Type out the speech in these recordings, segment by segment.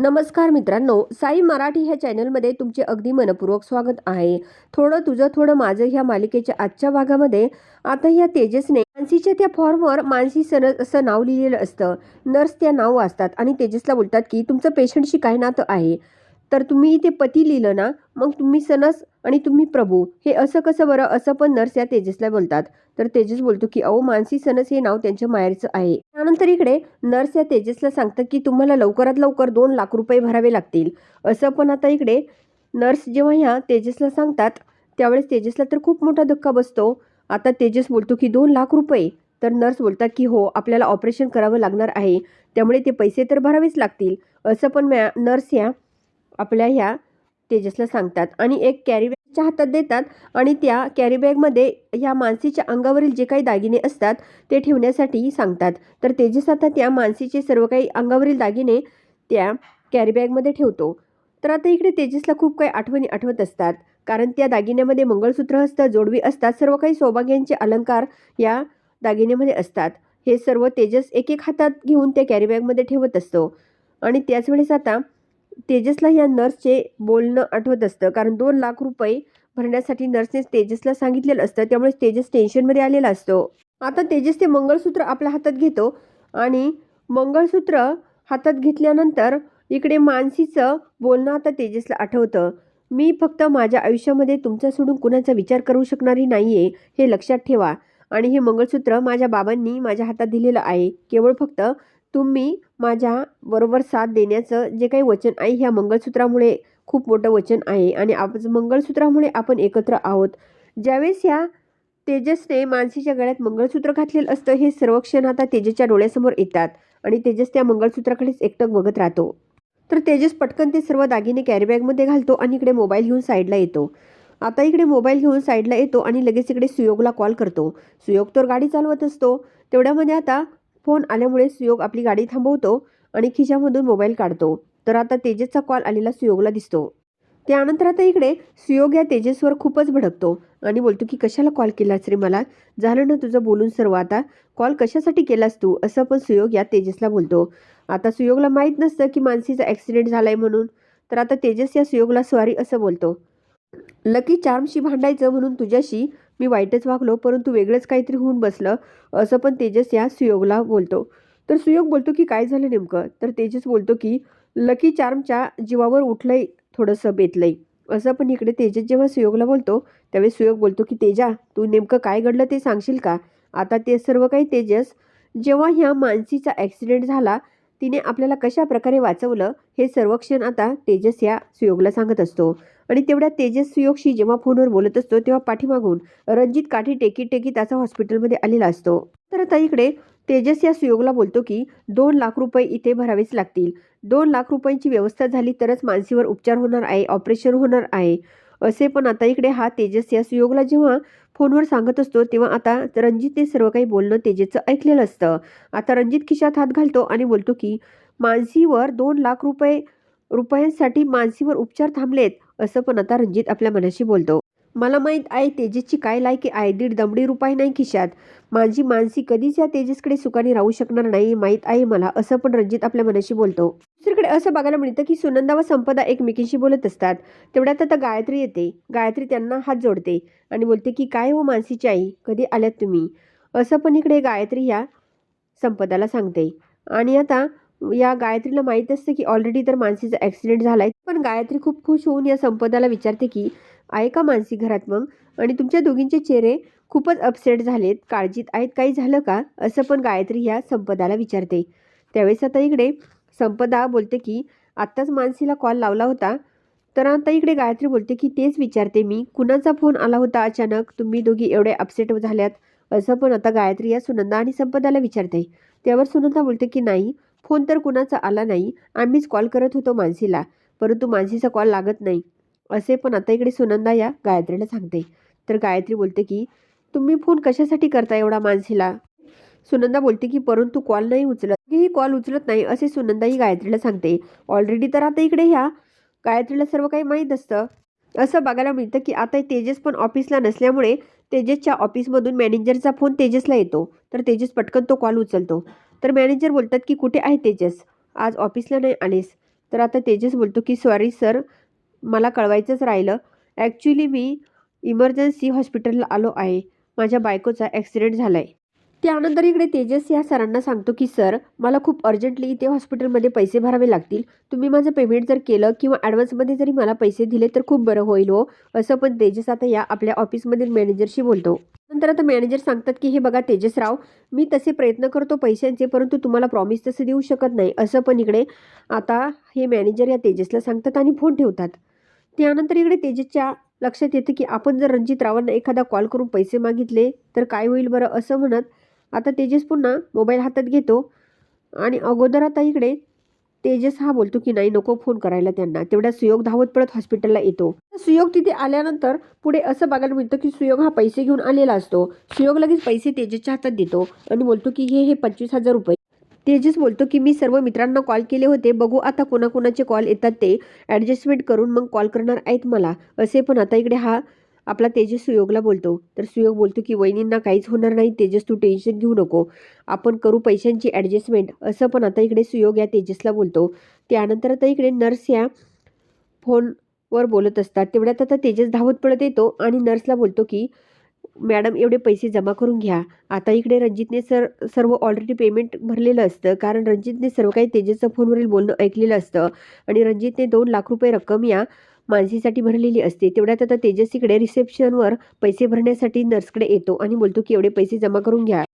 नमस्कार मित्रांनो साई मराठी ह्या चॅनलमध्ये तुमचे अगदी मनपूर्वक स्वागत आहे. थोडं तुझं थोडं माझं ह्या मालिकेच्या आजच्या भागामध्ये. आता ह्या तेजसने मानसीच्या त्या फॉर्मवर मानसी सन असं नाव लिहिलेलं असतं. नर्स त्या नाव वाचतात आणि तेजसला बोलतात की तुमचं पेशंटशी काय नातं आहे. तर तुम्ही इथे पती लिहिलं ना? मग तुम्ही सनस आणि तुम्ही प्रभू हे असं कसं बरं? असं पण नर्स या तेजसला बोलतात. तर तेजस बोलतो की अहो मानसी सनस हे नाव त्यांच्या माहेरचं आहे. त्यानंतर इकडे नर्स या तेजसला सांगतात की तुम्हाला लवकरात लवकर दोन लाख रुपये भरावे लागतील. असं पण आता इकडे नर्स जेव्हा ह्या तेजसला सांगतात त्यावेळेस तेजसला तर खूप मोठा धक्का बसतो. आता तेजस बोलतो की दोन लाख रुपये? तर नर्स बोलतात की हो आपल्याला ऑपरेशन करावं लागणार आहे. त्यामुळे ते पैसे तर भरावेच लागतील. असं पण मॅ नर्स या आपल्या ह्या तेजसला सांगतात. आणि एक कॅरीबॅगच्या हातात देतात आणि त्या कॅरीबॅगमध्ये ह्या मानसीच्या अंगावरील जे काही दागिने असतात ते ठेवण्यासाठी सांगतात. तर तेजस आता त्या मानसीचे सर्व काही अंगावरील दागिने त्या कॅरीबॅगमध्ये ठेवतो. तर आता इकडे तेजसला खूप काही आठवणी आठवत असतात. कारण त्या दागिन्यामध्ये मंगळसूत्र असतं जोडवी असतात सर्व काही सौभाग्यांचे अलंकार या दागिन्यामध्ये असतात. हे सर्व तेजस एक एक हातात घेऊन त्या कॅरीबॅगमध्ये ठेवत असतो. आणि त्याच वेळेस आता तेजसला या नर्सचे बोलणं आठवत असतं. कारण दोन लाख रुपये भरण्यासाठी नर्सने तेजसला सांगितलेलं असतं. त्यामुळे तेजस टेन्शनमध्ये आलेला असतो. आता तेजस ते मंगळसूत्र आपल्या हातात घेतो आणि मंगळसूत्र हातात घेतल्यानंतर इकडे मानसीचं बोलणं आता तेजसला आठवतं. मी फक्त माझ्या आयुष्यामध्ये तुमचा सोडून कुणाचा विचार करू शकणारी नाही आहे हे लक्षात ठेवा. आणि हे मंगळसूत्र माझ्या बाबांनी माझ्या हातात दिलेलं आहे. केवळ फक्त तुम्ही माझ्या बरोबर साथ देण्याचं जे काही वचन आहे ह्या मंगळसूत्रामुळे खूप मोठं वचन आहे. आणि आप मंगळसूत्रामुळे आपण एकत्र आहोत. ज्यावेळेस ह्या तेजसने मानसीच्या गळ्यात मंगळसूत्र घातलेलं असतं हे सर्व क्षण आता तेजसच्या डोळ्यासमोर येतात. आणि तेजस त्या मंगळसूत्राकडेच एकटक बघत राहतो. तर तेजस पटकन ते सर्व दागिने कॅरीबॅगमध्ये घालतो आणि इकडे मोबाईल घेऊन साईडला येतो. आता इकडे मोबाईल घेऊन साईडला येतो आणि लगेच इकडे सुयोगला कॉल करतो. सुयोग तर गाडी चालवत असतो. तेवढ्यामध्ये आता फोन आल्यामुळे सुयोग आपली गाडी थांबवतो आणि खिशामधून मोबाईल काढतो. तर आता तेजसचा कॉल आलेला सुयोगला दिसतो. त्यानंतर आता इकडे सुयोग या तेजसवर खूपच भडकतो आणि बोलतो की कशाला कॉल केलास रे मला? झालं ना तुझं बोलून सर्व आता. कॉल कशासाठी केलास तू? असं पण सुयोग या तेजसला बोलतो. आता सुयोगला माहीत नसतं की मानसीचा ॲक्सिडेंट झाला आहे म्हणून. तर आता तेजस या सुयोगला स्वारी असं बोलतो. लकी चार्मशी भांडायचं म्हणून तुझ्याशी मी वाईटच वागलो परंतु वेगळंच काहीतरी होऊन बसलं असं पण तेजस या सुयोगला बोलतो. तर सुयोग बोलतो की काय झालं नेमकं? तर तेजस बोलतो की लकी चार्मच्या जीवावर उठलंय थोडंसं बेतलंय. असं पण इकडे तेजस जेव्हा सुयोगला बोलतो त्यावेळी सुयोग बोलतो की तेजा तू नेमकं काय घडलं ते सांगशील का? आता ते सर्व काही तेजस जेव्हा ह्या मानसीचा ॲक्सिडेंट झाला तिने आपल्याला कशा प्रकारे वाचवलं हे सर्वक्षण आता तेजस या सुयोगला सांगत असतो. आणि तेवढ्या तेजस सुयोगशी जेव्हा फोनवर बोलत असतो तेव्हा पाठीमागून रणजित काठी टेकी टेकी त्याचा हॉस्पिटलमध्ये आलेला असतो. तर आता इकडे तेजस या सुयोगला बोलतो की दोन लाख रुपये इथे भरावेच लागतील. दोन लाख रुपयांची व्यवस्था झाली तरच मानसीवर उपचार होणार आहे ऑपरेशन होणार आहे. असे पण आता इकडे हा तेजस या सुयोगला जेव्हा फोनवर सांगत असतो तेव्हा आता रणजितने सर्व काही बोलणं तेजेचं ऐकलेलं असतं. आता रणजित खिशात हात घालतो आणि बोलतो की मानसीवर दोन लाख रुपये रुपयांसाठी मानसीवर उपचार थांबलेत असं पण आता रणजित आपल्या मनाशी बोलतो. मला माहीत आहे तेजसची काय लायकी आहे? दीड दमडी रुपये नाही खिशात. माझी मानसी कधीच या तेजसकडे सुखाने राहू शकणार नाही माहीत आहे मला असं पण रणजित आपल्या मनाशी बोलतो. दुसरीकडे असं बघायला मिळतं की सुनंदा व संपदा एकमेकींशी बोलत असतात. तेवढ्यात आता गायत्री येते. गायत्री त्यांना हात जोडते आणि बोलते की काय हो मानसीची आई? कधी आल्यात तुम्ही? असं पण इकडे गायत्री ह्या संपदाला सांगते. आणि आता या गायत्रीला माहीत असतं की ऑलरेडी तर मानसीचा ॲक्सिडेंट झाला आहे पण गायत्री खूप खुश होऊन या संपदाला विचारते की आहे का मानसी घरात मग? आणि तुमच्या दोघींचे चेहरे खूपच अपसेट झालेत. काळजीत आहेत काही झालं का? असं पण गायत्री ह्या संपदाला विचारते. त्यावेळेस आता इकडे संपदा बोलते की आत्ताच मानसीला कॉल लावला होता. तर आता इकडे गायत्री बोलते की तेच विचारते मी. कुणाचा फोन आला होता अचानक? तुम्ही दोघी एवढे अपसेट झाल्यात. असं पण आता गायत्री या सुनंदा आणि संपदाला विचारते. त्यावर सुनंदा बोलते की नाही फोन तर कुणाचा आला नाही. आम्हीच कॉल करत होतो मानसीला. परंतु मानसीचा कॉल लागत नाही. असे पण आता इकडे सुनंदा या गायत्रीला सांगते. तर गायत्री बोलते की तुम्ही फोन कशासाठी करता एवढा मानसीला सुनंदा बोलते की परंतु कॉल नाही उचलत. ही कॉल उचलत नाही असे सुनंदा ही गायत्रीला सांगते. ऑलरेडी तर आता इकडे ह्या गायत्रीला सर्व काही माहीत असतं. असं बघायला मिळतं की आता तेजस पण ऑफिसला नसल्यामुळे तेजसच्या ऑफिसमधून मॅनेजरचा फोन तेजसला येतो. तर तेजस पटकन तो कॉल उचलतो. तर मॅनेजर बोलतात की कुठे आहे तेजस? आज ऑफिसला नाही आलेस. तर आता तेजस बोलतो की सॉरी सर मला कळवायचंच राहिलं. ॲक्च्युली मी इमर्जन्सी हॉस्पिटलला आलो आहे. माझ्या बायकोचा ॲक्सिडेंट झाला आहे त्यानंतर इकडे तेजस या सरांना सांगतो की सर मला खूप अर्जंटली इथे हॉस्पिटलमध्ये पैसे भरावे लागतील. तुम्ही माझं पेमेंट जर केलं किंवा ॲडव्हान्समध्ये जरी मला पैसे दिले तर खूप बरं होईल हो असं पण तेजस आता या आपल्या ऑफिसमधील मॅनेजरशी बोलतो. नंतर आता मॅनेजर सांगतात की हे बघा तेजसराव मी तसे प्रयत्न करतो पैशांचे परंतु तुम्हाला प्रॉमिस तसं देऊ शकत नाही असं पण इकडे आता हे मॅनेजर या तेजसला सांगतात आणि फोन ठेवतात. त्यानंतर इकडे तेजसच्या लक्षात येतं की आपण जर रणजित रावांना एखादा कॉल करून पैसे मागितले तर काय होईल बरं असं म्हणत आता तेजस पुन्हा मोबाईल हातात घेतो. आणि अगोदर आता इकडे तेजस हा बोलतो की नाही नको फोन करायला त्यांना. तेवढ्या सुयोग धावत पडत हॉस्पिटलला येतो. सुयोग तिथे आल्यानंतर पुढे असं बघायला मिळतं की सुयोग हा पैसे घेऊन आलेला असतो. सुयोग लगेच पैसे तेजसच्या हातात देतो आणि बोलतो की हे हे पंचवीस हजार रुपये. तेजस बोलतो की मी सर्व मित्रांना कॉल केले होते. बघू आता कोणाकोणाचे कॉल येतात ते. ॲडजस्टमेंट करून मग कॉल करणार आहेत मला. असे पण आता इकडे हा आपला तेजस सुयोगला बोलतो. तर सुयोग बोलतो की वहिनींना काहीच होणार नाही. तेजस तू टेन्शन घेऊ नको. आपण करू पैशांची ॲडजस्टमेंट. असं पण आता इकडे सुयोग या तेजसला बोलतो. त्यानंतर आता इकडे नर्स या फोनवर बोलत असतात. तेवढ्यात आता तेजस धावत पडत येतो आणि नर्सला बोलतो की मॅडम एवढे पैसे जमा करून घ्या. आता इकडे रणजितने सर सर्व ऑलरेडी पेमेंट भरलेलं असतं. कारण रणजितने सर्व काही तेजेसचं फोनवरील बोलणं ऐकलेलं असतं. आणि रणजितने दोन लाख रुपये रक्कम या मानसीसाठी भरलेली असते. तेवढ्यात आता तेजस्वीकडे रिसेप्शनवर पैसे भरण्यासाठी नर्सकडे येतो आणि बोलतो की एवढे पैसे जमा करून घ्या.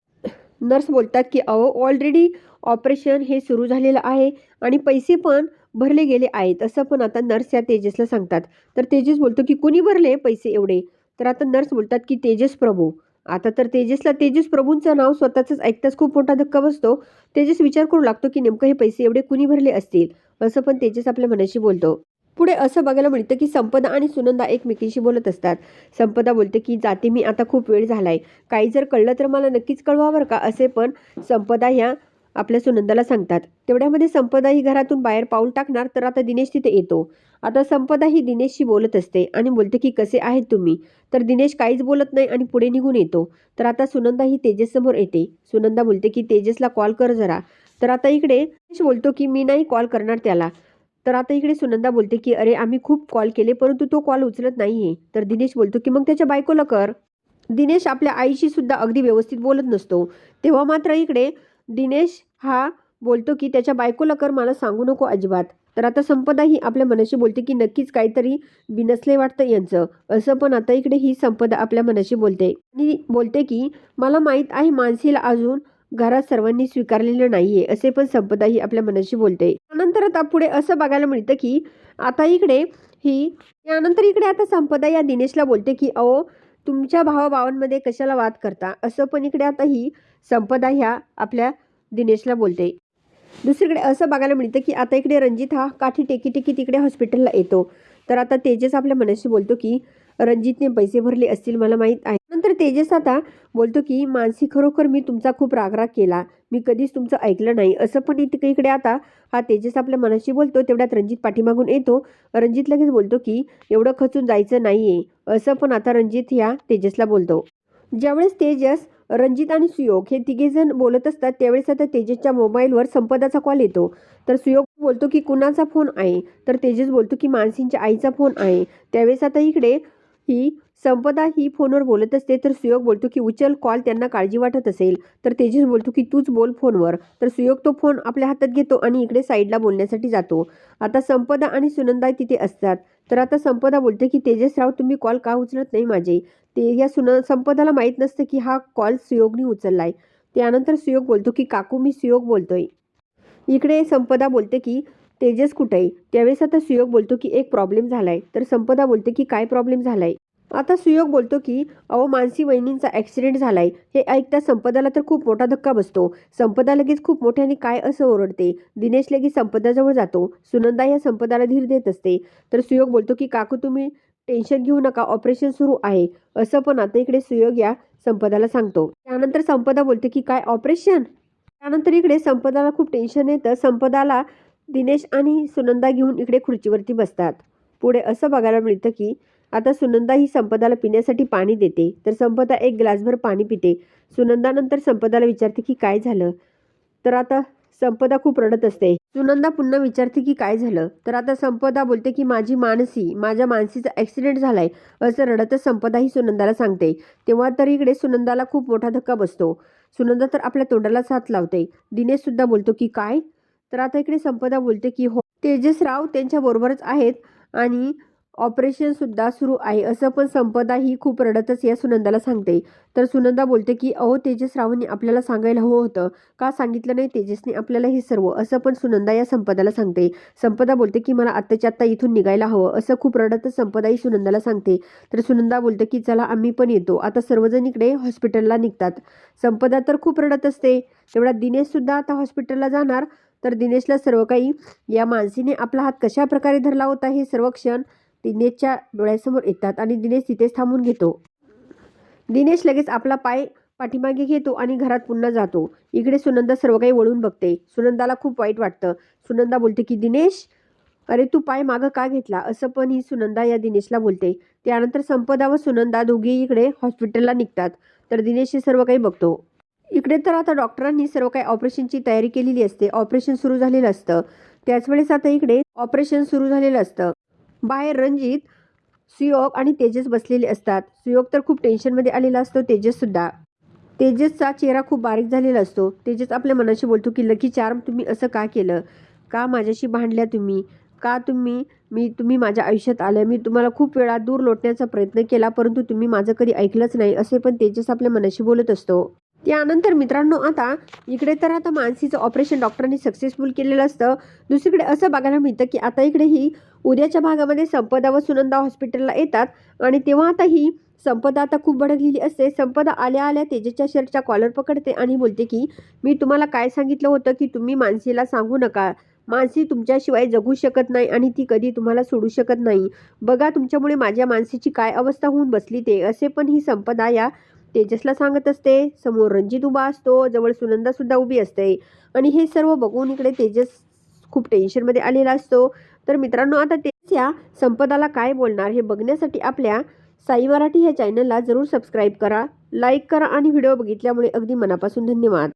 नर्स बोलतात की अहो ऑलरेडी ऑपरेशन हे सुरू झालेलं आहे आणि पैसे पण भरले गेले आहेत. असं पण आता नर्स या तेजसला सांगतात. तर तेजस बोलतो की कुणी भरले पैसे एवढे? तर आता नर्स बोलतात की तेजस प्रभू. आता तर तेजसला तेजस प्रभूंचं नाव स्वतःच ऐकताच खूप मोठा धक्का बसतो. तेजस विचार करू लागतो की नेमकं हे पैसे एवढे कुणी भरले असतील? असं पण तेजस आपल्या मनाशी बोलतो. पुढे असं बघायला मिळतं की संपदा आणि सुनंदा एकमेकींशी बोलत असतात. संपदा बोलते की जाते मी आता खूप वेळ झालाय. काही जर कळलं तर मला नक्कीच कळवा बरं का? असे पण संपदा ह्या आपल्या सुनंदाला सांगतात तेवढ्यामध्ये संपदा ही घरातून बाहेर पाऊल टाकणार तर आता दिनेश तिथे येतो. आता संपदा ही दिनेशशी बोलत असते आणि बोलते की कसे आहेत तुम्ही? तर दिनेश काहीच बोलत नाही आणि पुढे निघून येतो. तर आता सुनंदा ही तेजससमोर येते. सुनंदा बोलते की तेजसला कॉल कर जरा. तर आता इकडे दिनेश बोलतो की मी नाही कॉल करणार त्याला. तर आता इकडे सुनंदा बोलते की अरे आम्ही खूप कॉल केले परंतु तो कॉल उचलत नाहीये. तर दिनेश बोलतो की मग त्याच्या बायकोला कर. दिनेश आपल्या आईशी सुद्धा अगदी व्यवस्थित बोलत नसतो. तेव्हा मात्र इकडे दिनेश हा बोलतो की त्याच्या बायकोला कर मला सांगू नको अजिबात. तर आता संपदा ही आपल्या मनाशी बोलते की नक्कीच काहीतरी बिनसले वाटतं यांचं. असं पण आता इकडे ही संपदा आपल्या मनाशी बोलते. आणि बोलते की मला माहीत आहे मानसीला अजून घरात सर्वांनी स्वीकारलेलं नाहीये. असे पण संपदा ही आपल्या मनाशी बोलते. त्यानंतर आता पुढे असं बघायला मिळतं की आता इकडे ही त्यानंतर इकडे आता संपदा या दिनेशला बोलते की अहो तुमच्या भावाभावांमध्ये कशाला वाद करता? असं पण इकडे आता ही संपदा ह्या आपल्या दिनेशला बोलते. दुसरीकडे असं बघायला मिळतं की आता इकडे रणजित हा काठी टेकी टेकी तिकडे हॉस्पिटलला येतो. तर आता तेजस आपल्या मनाशी बोलतो की रणजितने पैसे भरले असतील मला माहीत आहे. नंतर तेजस आता बोलतो की मानसी खरोखर मी तुमचा खूप रागराग केला. मी कधीच तुमचं ऐकलं नाही. असं पण इतकं इकडे आता हा तेजस आपल्या मनाशी बोलतो. तेवढ्यात रणजित पाठीमागून येतो. रणजित लगेच बोलतो की एवढं खचून जायचं नाहीये. असं पण आता रणजित ह्या तेजसला बोलतो. ज्यावेळेस तेजस रणजित आणि सुयोग हे तिघेजण बोलत असतात. त्यावेळेस आता तेजसच्या मोबाईलवर संपदाचा कॉल येतो. तर सुयोग बोलतो की कुणाचा फोन आहे? तर तेजस बोलतो की मानसींच्या आईचा फोन आहे. त्यावेळेस आता इकडे ही संपदा ही फोनवर बोलत असते तर सुयोग बोलतो की उचल कॉल त्यांना काळजी वाटत असेल. तर तेजस बोलतो की तूच बोल फोनवर. तर सुयोग तो फोन आपल्या हातात घेतो आणि इकडे साईडला बोलण्यासाठी जातो. आता संपदा आणि सुनंदा तिथे असतात. तर आता संपदा बोलते की तेजसराव तुम्ही कॉल का उचलत नाही माझे? ते या सुन संपदाला माहीत नसतं की हा कॉल सुयोगने उचललाय. त्यानंतर सुयोग बोलतो की काकू मी सुयोग बोलतोय. इकडे संपदा बोलते की तेजस कुठे आहे? त्यावेळेस आता सुयोग बोलतो की एक प्रॉब्लेम झालाय. तर संपदा बोलते की काय प्रॉब्लेम झालाय? आता सुयोग बोलतो की अहो मानसी वहिनींचा ॲक्सिडेंट झालाय. हे ऐकता संपदाला तर खूप मोठा धक्का बसतो. संपदा लगेच खूप मोठ्याने काय असं ओरडते? दिनेश लगेच संपदाजवळ जातो. सुनंदा या संपदाला धीर देत असते. तर सुयोग बोलतो की काकू तुम्ही टेन्शन घेऊ नका. ऑपरेशन सुरू आहे. असं पण आता इकडे सुयोग या संपदाला सांगतो. त्यानंतर संपदा बोलते की काय ऑपरेशन? त्यानंतर इकडे संपदाला खूप टेन्शन येतं. संपदाला दिनेश आणि सुनंदा घेऊन इकडे खुर्चीवरती बसतात. पुढे असं बघायला मिळतं की आता सुनंदा ही संपदाला पिण्यासाठी पाणी देते. तर संपदा एक ग्लासभर पाणी पिते. सुनंदानंतर संपदाला विचारते की काय झालं? तर आता संपदा खूप रडत असते. सुनंदा पुन्हा विचारते की काय झालं? तर आता संपदा बोलते की माझी मानसी माझ्या मानसीचा ॲक्सिडेंट झालाय असं रडतच संपदा ही सुनंदाला सांगते. तेव्हा तर इकडे सुनंदाला खूप मोठा धक्का बसतो. सुनंदा तर आपल्या तोंडाला साथ लावते. दिनेश सुद्धा बोलतो की काय? तर आता इकडे संपदा बोलते की हो तेजस राव त्यांच्या बरोबरच आहेत आणि ऑपरेशनसुद्धा सुरू आहे. असं पण संपदा ही खूप रडतच या सुनंदाला सांगते. तर सुनंदा बोलते की अहो तेजस रावांनी आपल्याला सांगायला हवं होतं. का सांगितलं नाही तेजसने आपल्याला हे सर्व? असं पण सुनंदा या संपदाला सांगते. संपदा बोलते की मला आत्ताच्या आत्ता इथून निघायला हवं. असं खूप रडतच संपदा ही सुनंदाला सांगते. तर सुनंदा बोलते की चला आम्ही पण येतो. आता सर्वजण इकडे हॉस्पिटलला निघतात. संपदा तर खूप रडत असते. तेवढा दिनेशसुद्धा आता हॉस्पिटलला जाणार. तर दिनेशला सर्व काही या मानसीने आपला हात कशा प्रकारे धरला होता हे सर्व क्षण दिनेशच्या डोळ्यासमोर येतात आणि दिनेश तिथेच थांबून घेतो. दिनेश लगेच आपला पाय पाठीमागे घेतो आणि घरात पुन्हा जातो. इकडे सुनंदा सर्व काही वळून बघते. सुनंदाला खूप वाईट वाटतं. सुनंदा बोलते की दिनेश अरे तू पाय मागं का घेतला? असं पण ही सुनंदा या दिनेशला बोलते. त्यानंतर संपदा व सुनंदा दोघेही इकडे हॉस्पिटलला निघतात. तर दिनेश हे सर्व काही बघतो. इकडे तर आता डॉक्टरांनी सर्व काही ऑपरेशनची तयारी केलेली असते. ऑपरेशन सुरू झालेलं असतं. त्याच वेळेस आता इकडे ऑपरेशन सुरू झालेलं असतं. बाहेर रणजित सुयोग आणि तेजस बसलेले असतात. सुयोग तर खूप टेन्शनमध्ये आलेला असतो तेजससुद्धा तेजसचा चेहरा खूप बारीक झालेला असतो. तेजस आपल्या मनाशी बोलतो की लकी चार्म तुम्ही असं का केलं? का माझ्याशी भांडल्या तुम्ही? का तुम्ही मी तुम्ही माझ्या आयुष्यात आल्या मी तुम्हाला खूप वेळा दूर लोटण्याचा प्रयत्न केला परंतु तुम्ही माझं कधी ऐकलंच नाही असे पण तेजस आपल्या मनाशी बोलत असतो. त्यानंतर मित्रांनो आता इकडे तर आता मानसीचं ऑपरेशन डॉक्टरांनी सक्सेसफुल केलेलं असतं. दुसरीकडे असं बघायला मिळतं की आता इकडे ही उद्याच्या भागामध्ये संपदा व सुनंदा हॉस्पिटलला येतात. आणि तेव्हा आता ही संपदा आता खूप भडकलेली असते. संपदा आल्या आल्या तेजेच्या शर्टच्या कॉलर पकडते आणि बोलते की मी तुम्हाला काय सांगितलं होतं की तुम्ही मानसीला सांगू नका. मानसी तुमच्याशिवाय जगू शकत नाही आणि ती कधी तुम्हाला सोडू शकत नाही. बघा तुमच्यामुळे माझ्या मानसीची काय अवस्था होऊन बसली ते. असे पण ही संपदा या तेजसला सांगत असते समोर रणजित उभा असतो जवळ सुनंदासुद्धा उभी असते. आणि हे सर्व बघून इकडे तेजस खूप टेन्शनमध्ये आलेला असतो. तर मित्रांनो आता तेजस या संपदाला काय बोलणार हे बघण्यासाठी आपल्या साई मराठी ह्या चॅनलला जरूर सबस्क्राईब करा लाईक करा आणि व्हिडिओ बघितल्यामुळे अगदी मनापासून धन्यवाद.